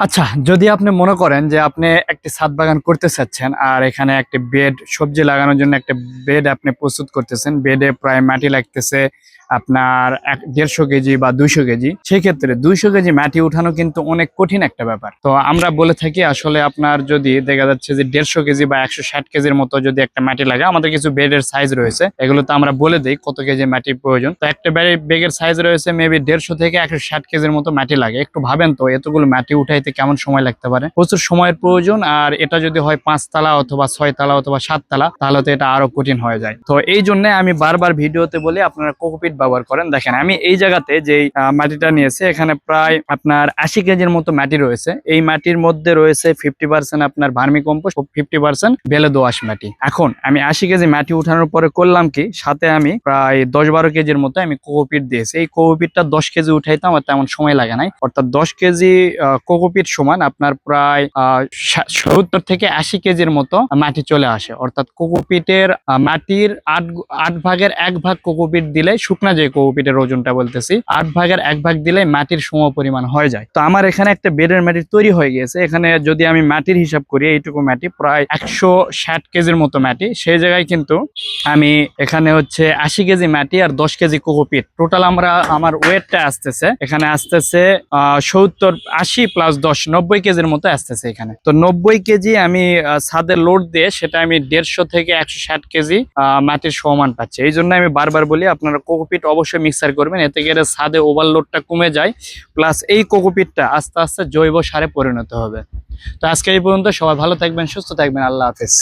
আচ্ছা যদি আপনি মনে করেন যে আপনি একটি ছাদ বাগান করতে চাচ্ছেন আর এখানে একটি বেড, সবজি লাগানোর জন্য একটা বেড আপনি প্রস্তুত করতেছেন, বেডে প্রায় মাটি লাগতেছে আপনার এক দেড়শো কেজি বা দুইশো কেজি, সেক্ষেত্রে দুইশো কেজি মাটি উঠানো কিন্তু অনেক কঠিন একটা ব্যাপার। তো আমরা বলে থাকি, আসলে আপনার যদি দেখা যাচ্ছে যে দেড়শো কেজি বা একশো ষাট কেজির মতো যদি একটা মাটি লাগে, আমাদের কিছু বেডের সাইজ রয়েছে, এগুলো তো আমরা বলে দিই কত কেজি মাটির প্রয়োজন। তো একটা বেগের সাইজ রয়েছে মেবি দেড়শো থেকে একশো ষাট কেজির মতো মাটি লাগে। একটু ভাবেন তো, এতগুলো মাটি উঠাইতে কেমন সময় লাগতে পারে? প্রচুর সময়ের প্রয়োজন, আর এটা যদি হয় পাঁচতলা অথবা ছয়তলা অথবা সাততলা তাহলে তো এটা আরও কঠিন হয়ে যায়। তো এই জন্য আমি বারবার ভিডিওতে বলি, আপনারা কোকোপিট ব্যবহার করেন। দেখেন আমি এই জায়গাতে আহ, মাটিটা নিয়েছি এখানে প্রায় আপনার আশি কেজির মতো মাটি রয়েছে। এই মাটির মধ্যে রয়েছে ফিফটি পার্সেন্ট আপনার ভার্মি কম্পোস্ট ফিফটি পার্সেন্ট বেলে দোআঁশ মাটি। এখন আমি আশি কেজি মাটি উঠানোর পরে করলাম কি সাথে আমি প্রায় দশ বারো কেজির মতো আমি কোকোপিট দিয়েছি। এই কোকোপিটটা দশ কেজি উঠাইতে আমার তেমন সময় লাগে নাই। অর্থাৎ দশ কেজি কোকোপিট সমান আপনার প্রায় সত্তর থেকে আশি কেজির মতো মাটি চলে আসে। অর্থাৎ কোকোপিটের মাটির আট আট ভাগের এক ভাগ কোকোপিট দিলে শুকনা যে কোকোপিটের ওজনটা বলতেছি? আট ভাগের এক ভাগ দিলে মাটির সম পরিমাণ হয়ে যায়। তো আমার এখানে একটা বেডের মাটি তৈরি হয়ে গিয়েছে। এখানে যদি আমি মাটির হিসাব করি এইটুকু মাটি প্রায় একশো ষাট কেজির মতো মাটি। সেই জায়গায় কিন্তু আমি এখানে হচ্ছে আশি কেজি মাটি আর দশ কেজি কোকোপিট টোটাল আমরা আমার ওয়েটটা আসতেছে। এখানে আসতেছে সত্তর আশি প্লাস দশ নব্বই কেজির মতো আসতেছে এখানে। তো নব্বই কেজি আমি আহ, ছাদে লোড দিয়ে সেটা আমি দেড়শো থেকে একশো ষাট কেজি মাটির সমান পাচ্ছি। এই জন্য আমি বারবার বলি আপনারা কোকোপিট অবশ্যই মিক্সার করবেন। এতে গেলে ছাদে ওভারলোডটা কমে যায়। প্লাস এই কোকোপিটটা আস্তে আস্তে জৈব সারে পরিণত হবে। তো আজকে এই পর্যন্ত সবাই ভালো থাকবেন, সুস্থ থাকবেন। আল্লাহ হাফেজ।